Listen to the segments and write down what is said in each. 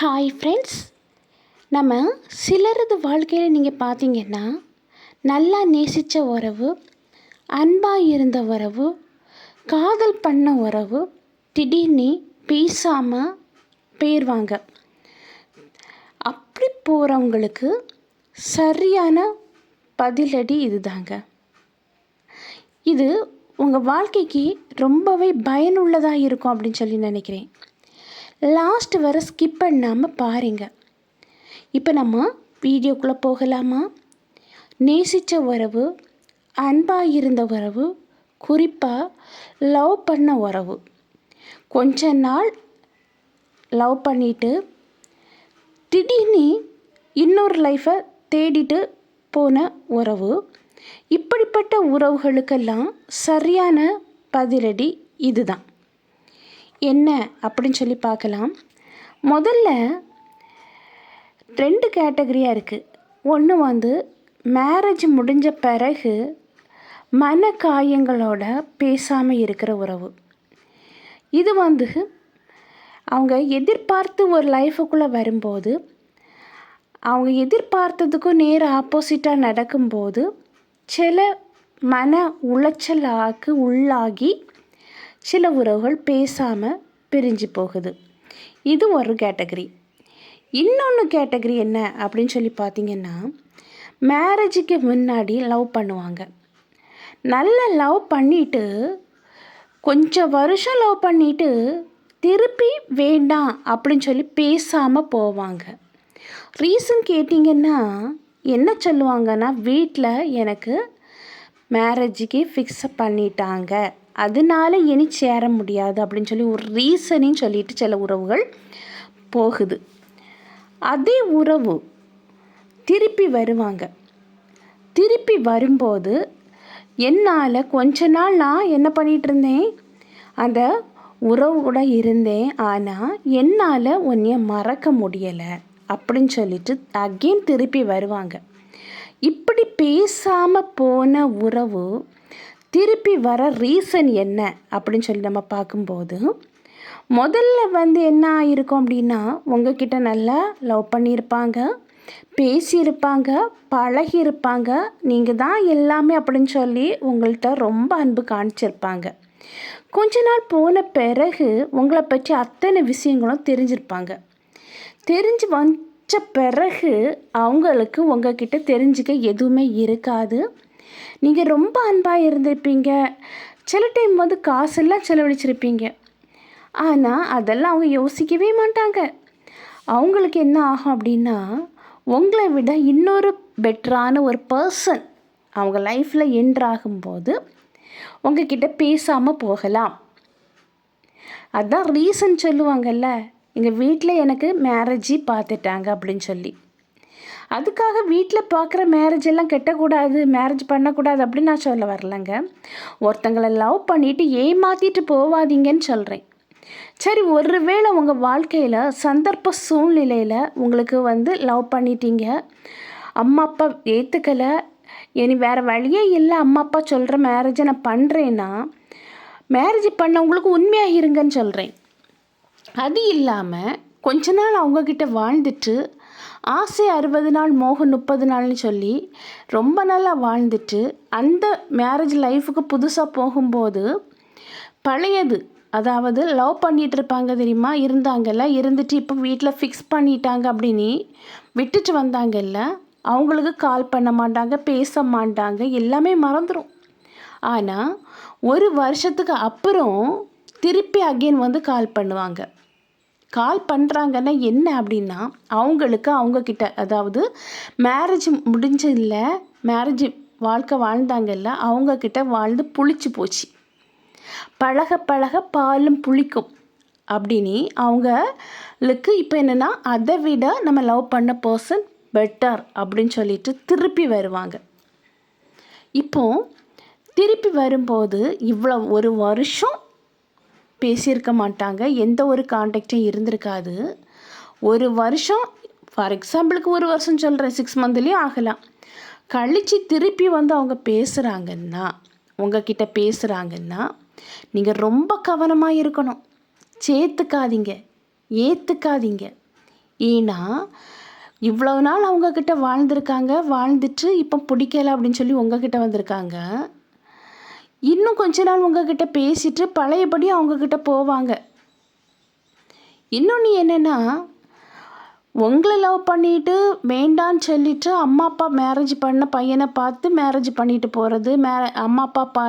Hi friends நம்ம சிலரது வாழ்க்கையில் நீங்கள் பார்த்தீங்கன்னா நல்லா நேசித்த உறவு அன்பாக இருந்த உறவு காதல் பண்ண உறவு திடீர்னு பேசாமல் போயிடுவாங்க அப்படி போகிறவங்களுக்கு சரியான பதிலடி இதுதாங்க. இது உங்கள் வாழ்க்கைக்கு ரொம்பவே பயனுள்ளதாக இருக்கும் அப்படின்னு சொல்லி நினைக்கிறேன். லாஸ்ட் வர ஸ்கிப் பண்ணாமல் பாருங்கள் இப்போ நம்ம வீடியோக்குள்ளே போகலாமா? நேசித்த உறவு அன்பாக இருந்த உறவு குறிப்பாக லவ் பண்ண உறவு. கொஞ்ச நாள் லவ் பண்ணிவிட்டு திடீர்னு இன்னொரு லைஃப்பை தேடிட்டு போன உறவு இப்படிப்பட்ட உறவுகளுக்கெல்லாம் சரியான பதிலடி இதுதான். என்ன அப்படின்னு சொல்லி பார்க்கலாம். முதல்ல ரெண்டு கேட்டகரியாக இருக்குது ஒன்று வந்து மேரேஜ் முடிஞ்ச பிறகு மன காயங்களோட பேசாமல் இருக்கிற உறவு. இது வந்து அவங்க எதிர்பார்த்து ஒரு லைஃபுக்குள்ளே வரும்போது அவங்க எதிர்பார்த்ததுக்கும் நேர ஆப்போசிட்டாக நடக்கும்போது சில மன உளைச்சலாக்கு உள்ளாகி சில உறவுகள் பேசாமல் பிரிஞ்சு போகுது. இது ஒரு கேட்டகரி. இன்னொன்று கேட்டகரி என்ன அப்படின்னு சொல்லி பார்த்தீங்கன்னா மேரேஜுக்கு முன்னாடி லவ் பண்ணுவாங்க. நல்ல லவ் பண்ணிவிட்டு கொஞ்சம் வருஷம் லவ் பண்ணிவிட்டு திருப்பி வேண்டாம் அப்படின்னு சொல்லி பேசாமல் போவாங்க. ரீசன் கேட்டிங்கன்னா என்ன சொல்லுவாங்கன்னா வீட்டில் எனக்கு மேரேஜுக்கு ஃபிக்ஸ் பண்ணிட்டாங்க. அதனால இனி சேர முடியாது அப்படின்னு சொல்லி ஒரு ரீசனையும் சொல்லிட்டு சில உறவுகள் போகுது. அதே உறவு திருப்பி வருவாங்க. திருப்பி வரும்போது என்னால் கொஞ்ச நாள் நான் என்ன பண்ணிகிட்டு இருந்தேன்? அந்த உறவு கூட இருந்தேன். ஆனால் என்னால் உன்னைய மறக்க முடியலை அப்படின்னு சொல்லிட்டு அகெயின் திருப்பி வருவாங்க. இப்படி பேசாமல் போன உறவு திருப்பி வர ரீசன் என்ன அப்படின்னு சொல்லி நம்ம பார்க்கும்போது முதல்ல வந்து என்ன ஆயிருக்கும் அப்படின்னா உங்ககிட்ட நல்லா லவ் பண்ணியிருப்பாங்க பேசியிருப்பாங்க பழகியிருப்பாங்க நீங்கள் தான் எல்லாமே அப்படின்னு சொல்லி உங்கள்கிட்ட ரொம்ப அன்பு காணிச்சிருப்பாங்க கொஞ்ச நாள் போன பிறகு உங்களை பற்றி அத்தனை விஷயங்களும் தெரிஞ்சிருப்பாங்க. தெரிஞ்சு வந்த பிறகு அவங்களுக்கு உங்ககிட்ட தெரிஞ்சுக்க எதுவுமே இருக்காது. நீங்கள் ரொம்ப அன்பாக இருந்திருப்பீங்க. சில டைம் வந்து காசெல்லாம் செலவழிச்சிருப்பீங்க. ஆனால் அதெல்லாம் அவங்க யோசிக்கவே மாட்டாங்க. அவங்களுக்கு என்ன ஆகும் அப்படின்னா உங்களை விட இன்னொரு பெட்டரான ஒரு பர்சன் அவங்க லைஃப்பில் என்ட்ராகும்போது உங்ககிட்ட பேசாமல் போகலாம். அதுதான் ரீசன் சொல்லுவாங்கல்ல எங்கள் வீட்டில் எனக்கு மேரேஜி பார்த்துட்டாங்க அப்படின்னு சொல்லி. அதுக்காக வீட்டில் பார்க்குற மேரேஜ் எல்லாம் கெட்டக்கூடாது மேரேஜ் பண்ணக்கூடாது அப்படின்னு நான் சொல்ல வரலங்க. ஒருத்தங்களை லவ் பண்ணிவிட்டு ஏமாற்றிட்டு போவாதீங்கன்னு சொல்கிறேன் சரி ஒருவேளை உங்கள் வாழ்க்கையில் சந்தர்ப்ப சூழ்நிலையில் உங்களுக்கு வந்து லவ் பண்ணிட்டீங்க. அம்மா அப்பா ஏற்றுக்கலை இனி வேறு வழியே இல்லை அம்மா அப்பா சொல்கிற மேரேஜை நான் பண்ணுறேன்னா மேரேஜ் பண்ணவங்களுக்கு உண்மையாக இருங்கன்னு சொல்கிறேன் அது இல்லாமல் கொஞ்ச நாள் அவங்கக்கிட்ட வாழ்ந்துட்டு ஆசை அறுபது நாள் மோகம் முப்பது நாள்னு சொல்லி ரொம்ப நல்லா வாழ்ந்துட்டு அந்த மேரேஜ் லைஃபுக்கு புதுசாக போகும்போது பழையது அதாவது லவ் பண்ணிகிட்டு இருப்பாங்க தெரியுமா? இருந்தாங்கல்ல இருந்துட்டு இப்போ வீட்டில் ஃபிக்ஸ் பண்ணிட்டாங்க அப்படின்னு விட்டுட்டு வந்தாங்கல்ல அவங்களுக்கு கால் பண்ண மாட்டாங்க பேச மாட்டாங்க எல்லாமே மறந்துடும் ஆனால் ஒரு வருஷத்துக்கு அப்புறம் திருப்பி அகெயின் வந்து கால் பண்ணுவாங்க. கால் பண்ணுறாங்கன்னா என்ன அப்படின்னா அவங்களுக்கு அவங்கக்கிட்ட அதாவது மேரேஜ் முடிஞ்சதில்ல மேரேஜ் வாழ்க்கை வாழ்ந்தாங்கல்ல அவங்கக்கிட்ட வாழ்ந்து புளிச்சு போச்சு. பழக பழக பாலும் புளிக்கும். அப்படின்னு அவங்களுக்கு இப்போ என்னென்னா அதை விட நம்ம லவ் பண்ண பர்சன் பெட்டர் அப்படின்னு சொல்லிட்டு திருப்பி வருவாங்க. இப்போது திருப்பி வரும்போது இவ்வளோ ஒரு வருஷம் பேசியிருக்க மாட்டாங்க. எந்த ஒரு காண்டாக்டும் இருந்திருக்காது. ஒரு வருஷம் ஃபார் எக்ஸாம்பிளுக்கு ஒரு வருஷம் சொல்கிறேன் சிக்ஸ் மந்த்லேயும் ஆகலாம். கழித்து திருப்பி வந்து அவங்க பேசுகிறாங்கன்னா உங்ககிட்ட பேசுகிறாங்கன்னா நீங்கள் ரொம்ப கவனமாக இருக்கணும். சேர்த்துக்காதீங்க. ஏற்றுக்காதீங்க ஏன்னா இவ்வளோ நாள் அவங்கக்கிட்ட வாழ்ந்திருக்காங்க வாழ்ந்துட்டு இப்போ பிடிக்கல அப்படின்னு சொல்லி உங்ககிட்ட வந்திருக்காங்க. இன்னும் கொஞ்ச நாள் உங்ககிட்ட பேசிட்டு பழையபடி அவங்கக்கிட்ட போவாங்க. இன்னொன்று என்னென்னா உங்களை லவ் பண்ணிட்டு வேண்டான்னு சொல்லிட்டு அம்மா அப்பா மேரேஜ் பண்ண பையனை பார்த்து மேரேஜ் பண்ணிட்டு போகிறது மே அம்மா அப்பா பா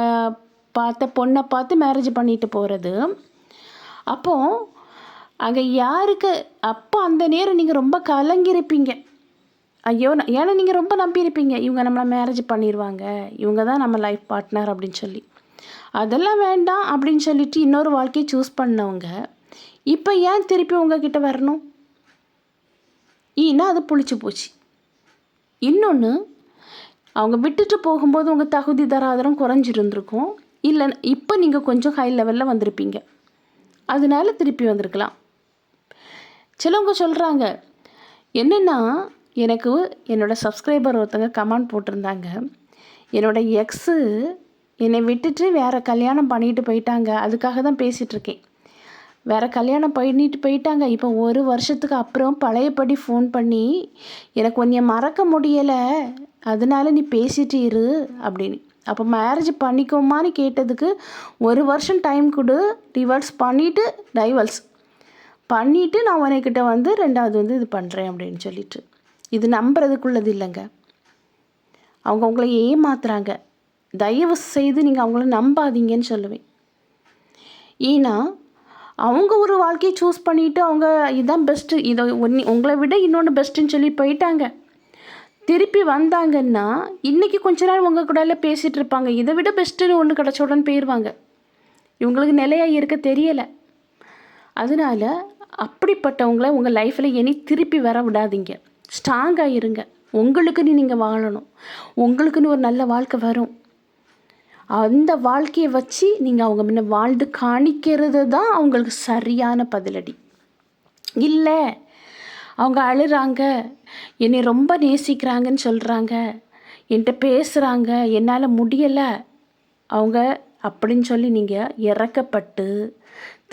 பார்த்த பொண்ணை பார்த்து மேரேஜ் பண்ணிட்டு போகிறது அப்போது அங்கே யாருக்கு அப்போ அந்த நேரம் நீங்கள் ரொம்ப கலங்கியிருப்பீங்க. ஐயோ நான் ஏன்னா நீங்கள் ரொம்ப நம்பியிருப்பீங்க. இவங்க நம்மளை மேரேஜ் பண்ணிடுவாங்க இவங்க தான் நம்ம லைஃப் பார்ட்னர் அப்படின்னு சொல்லி. அதெல்லாம் வேண்டாம் அப்படின்னு சொல்லிட்டு இன்னொரு வாழ்க்கையை சூஸ் பண்ணவங்க இப்போ ஏன் திருப்பி உங்ககிட்ட வரணும்? ஈனா அது புளிச்சு போச்சு. இன்னொன்று அவங்க விட்டுட்டு போகும்போது உங்கள் தகுதி தராதரம் குறைஞ்சிருந்துருக்கும். இல்லை இப்போ நீங்கள் கொஞ்சம் ஹை லெவலில் வந்திருப்பீங்க. அதனால திருப்பி வந்திருக்கலாம். சிலவங்க சொல்கிறாங்க என்னென்னா எனக்கு என்னோடய சப்ஸ்கிரைபர் ஒருத்தங்க கமெண்ட் போட்டிருந்தாங்க. என்னோடய எக்ஸு என்னை விட்டுட்டு வேறு கல்யாணம் பண்ணிட்டு போயிட்டாங்க. அதுக்காக தான் பேசிகிட்ருக்கேன் வேறு கல்யாணம் பண்ணிட்டு போயிட்டாங்க. இப்போ ஒரு வருஷத்துக்கு அப்புறம் பழையபடி ஃபோன் பண்ணி எனக்கு உன்னைய மறக்க முடியலை. அதனால நீ பேசிட்டு இரு அப்படின்னு. அப்போ மேரேஜ் பண்ணிக்கோமான்னு கேட்டதுக்கு ஒரு வருஷம் டைம் கொடு டிவர்ஸ் பண்ணிவிட்டு டைவர்ஸ் பண்ணிவிட்டு நான் உனக்கிட்ட வந்து ரெண்டாவது வந்து இது பண்ணுறேன் அப்படின்னு சொல்லிட்டு. இது நம்புறதுக்குள்ளது இல்லைங்க அவங்க உங்களை ஏமாத்துறாங்க. தயவு செய்து நீங்கள் அவங்கள நம்பாதீங்கன்னு சொல்லுவேன். ஏன்னா அவங்க ஒரு வாழ்க்கையை சூஸ் பண்ணிவிட்டு அவங்க இதுதான் பெஸ்ட்டு இதை ஒன்று உங்களை விட இன்னொன்று பெஸ்ட்டுன்னு சொல்லி போயிட்டாங்க. திருப்பி வந்தாங்கன்னா இன்றைக்கி கொஞ்ச நாள் உங்கள் கூட பேசிகிட்டு இருப்பாங்க. இதை விட பெஸ்ட்டுன்னு ஒன்று கிடச்ச உடனே போயிடுவாங்க இவங்களுக்கு நிலையாக இருக்க தெரியலை. அதனால் அப்படிப்பட்டவங்கள உங்கள் லைஃப்பில் இனி திருப்பி வர விடாதீங்க. ஸ்ட்ராங்காக இருங்க. உங்களுக்குன்னு நீங்கள் வாழணும். உங்களுக்குன்னு ஒரு நல்ல வாழ்க்கை வரும். அந்த வாழ்க்கையை வச்சு நீங்கள் அவங்க முன்ன வாழ்ந்து காணிக்கிறது தான் அவங்களுக்கு சரியான பதிலடி. இல்லை அவங்க அழுகிறாங்க என்னை ரொம்ப நேசிக்கிறாங்கன்னு சொல்கிறாங்க என்கிட்ட பேசுகிறாங்க என்னால் முடியலை. அவங்க அப்படின்னு சொல்லி நீங்கள் இறக்கப்பட்டு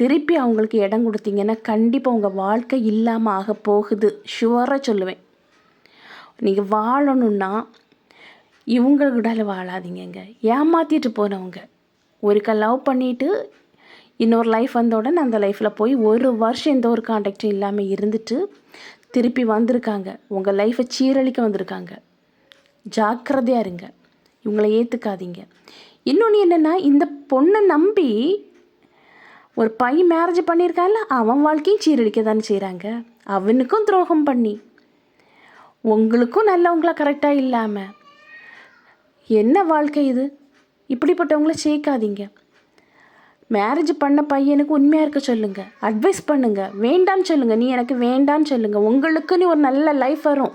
திருப்பி அவங்களுக்கு இடம் கொடுத்தீங்கன்னா கண்டிப்பாக உங்கள் வாழ்க்கை இல்லாமல் ஆக போகுது. ஷுவராக சொல்லுவேன். நீங்கள் வாழணுன்னா இவங்க கூட வாழாதீங்கங்க. ஏமாற்றிட்டு போனவங்க. ஒருக்கா லவ் பண்ணிவிட்டு இன்னொரு லைஃப் வந்த உடனே அந்த லைஃப்பில் போய் ஒரு வருஷம் எந்த ஒரு காண்டாக்டும் இல்லாமல் இருந்துட்டு திருப்பி வந்திருக்காங்க. உங்கள் லைஃப்பை சீரழிக்க வந்திருக்காங்க. ஜாக்கிரதையாக இருங்க. இவங்களை ஏற்றுக்காதீங்க இன்னொன்று என்னென்னா இந்த பொண்ணை நம்பி ஒரு பையன் மேரேஜ் பண்ணியிருக்கான்ல அவன் வாழ்க்கையும் சீரழிக்க தானே செய்கிறாங்க அவனுக்கும் துரோகம் பண்ணி. உங்களுக்கும் நல்லவங்களா கரெக்டாக இல்லாமல் என்ன வாழ்க்கை இது? இப்படிப்பட்டவங்கள சேர்க்காதீங்க. மேரேஜ் பண்ண பையனுக்கு உண்மையாக இருக்க சொல்லுங்கள் அட்வைஸ் பண்ணுங்கள் வேண்டான்னு சொல்லுங்கள் நீ எனக்கு வேண்டான்னு சொல்லுங்கள் உங்களுக்குன்னு ஒரு நல்ல லைஃப் வரும்.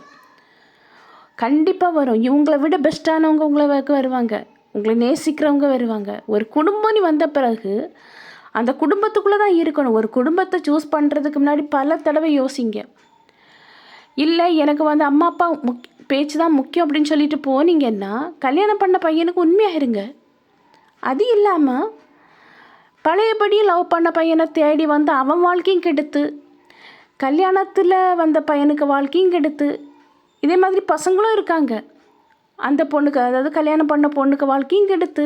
கண்டிப்பாக வரும். இவங்களை விட பெஸ்ட்டானவங்க உங்களை வருவாங்க. உங்களை நேசிக்கிறவங்க வருவாங்க. ஒரு குடும்பம்னு வந்த பிறகு அந்த குடும்பத்துக்குள்ளே தான் இருக்கணும். ஒரு குடும்பத்தை சூஸ் பண்ணுறதுக்கு முன்னாடி பல தடவை யோசிங்க. இல்லை எனக்கு வந்து அம்மா அப்பா முக் பேச்சு தான் முக்கியம் அப்படின்னு சொல்லிட்டு போனீங்கன்னா கல்யாணம் பண்ண பையனுக்கு உண்மையாக இருங்க அது இல்லாமல் பழையபடி லவ் பண்ண பையனை தேடி வந்து அவன் வாழ்க்கையும் கெடுத்து கல்யாணத்தில் வந்த பையனுக்கு வாழ்க்கையும் கெடுத்து இதே மாதிரி பசங்களும் இருக்காங்க. அந்த பொண்ணுக்கு அதாவது கல்யாணம் பண்ண பொண்ணுக்கு வாழ்க்கையும் கெடுத்து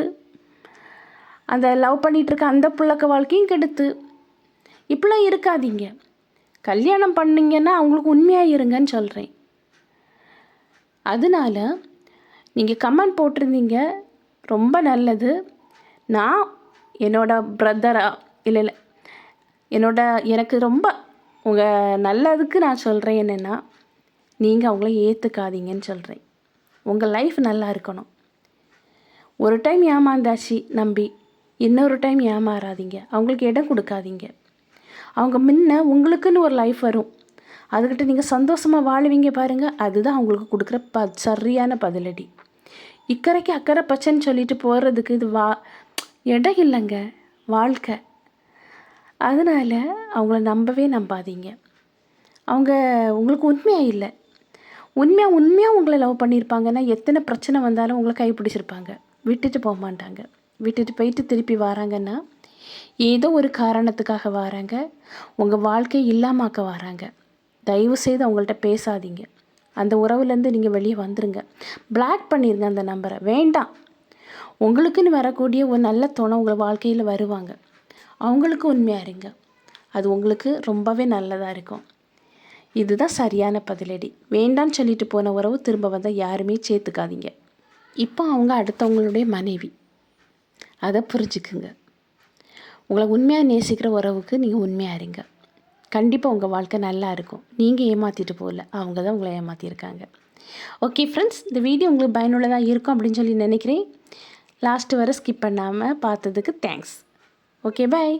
அந்த லவ் பண்ணிகிட்ருக்க அந்த பிள்ளைக்கு வாழ்க்கையும் கெடுத்து இப்படிலாம் இருக்காதீங்க. கல்யாணம் பண்ணிங்கன்னா அவங்களுக்கு உண்மையாக இருங்கன்னு சொல்கிறேன் அதனால் நீங்கள் கமெண்ட் போட்டிருந்தீங்க. ரொம்ப நல்லது. நான் என்னோடய பிரதராக இல்லை இல்லை. என்னோட எனக்கு ரொம்ப உங்கள் நல்லதுக்கு நான் சொல்கிறேன் என்னென்னா நீங்கள் அவங்கள ஏற்றுக்காதீங்கன்னு சொல்கிறேன் உங்கள் லைஃப் நல்லா இருக்கணும். ஒரு டைம் ஏமாந்தாச்சு நம்பி இன்னொரு டைம் ஏமாறாதீங்க. அவங்களுக்கு இடம் கொடுக்காதீங்க. அவங்க முன்ன உங்களுக்குன்னு ஒரு லைஃப் வரும். அதுக்கிட்ட நீங்கள் சந்தோஷமாக வாழுவீங்க பாருங்கள் அதுதான் அவங்களுக்கு கொடுக்குற ப சரியான பதிலடி. இக்கரைக்கு அக்கறை பச்சைன்னு சொல்லிட்டு போகிறதுக்கு இது வா இடம் இல்லைங்க. வாழ்க்கை. அதனால் அவங்கள நம்பவே நம்பாதீங்க. அவங்க உங்களுக்கு உண்மையாக இல்லை. உண்மையாக உண்மையாக உங்களை லவ் பண்ணியிருப்பாங்கன்னா எத்தனை பிரச்சனை வந்தாலும் உங்களை கைப்பிடிச்சிருப்பாங்க. விட்டுட்டு போக மாட்டாங்க. விட்டுட்டு போயிட்டு திருப்பி வராங்கன்னா ஏதோ ஒரு காரணத்துக்காக வராங்க. உங்கள் வாழ்க்கை இல்லாமாக்க வராங்க. தயவு செய்து அவங்கள்ட்ட பேசாதீங்க. அந்த உறவுலேருந்து நீங்கள் வெளியே வந்துருங்க. பிளாக் பண்ணிடுங்க அந்த நம்பரை. வேண்டாம். உங்களுக்குன்னு வரக்கூடிய ஒரு நல்ல துணை உங்கள் வாழ்க்கையில் வருவாங்க. அவங்களுக்கு உண்மையாக இருங்க. அது உங்களுக்கு ரொம்பவே நல்லதாக இருக்கும். இதுதான் சரியான பதிலடி. வேண்டான்னு சொல்லிட்டு போன உறவு திரும்ப வந்தால் யாருமே சேர்த்துக்காதீங்க. இப்போ அவங்க அடுத்தவங்களுடைய மனைவி. அதை புரிஞ்சுக்குங்க. உங்களை உண்மையாக நேசிக்கிற உறவுக்கு நீங்கள் உண்மையாக இருங்க. கண்டிப்பாக உங்கள் வாழ்க்கை நல்லா இருக்கும். நீங்கள் ஏமாற்றிட்டு போகல. அவங்க தான் உங்களை ஏமாற்றிருக்காங்க ஓகே ஃப்ரெண்ட்ஸ் இந்த வீடியோ உங்களுக்கு பயனுள்ளதாக இருக்கும் அப்படின்னு சொல்லி நினைக்கிறேன். லாஸ்ட்டு வரை ஸ்கிப் பண்ணாமல் பார்த்ததுக்கு தேங்க்ஸ் ஓகே பாய்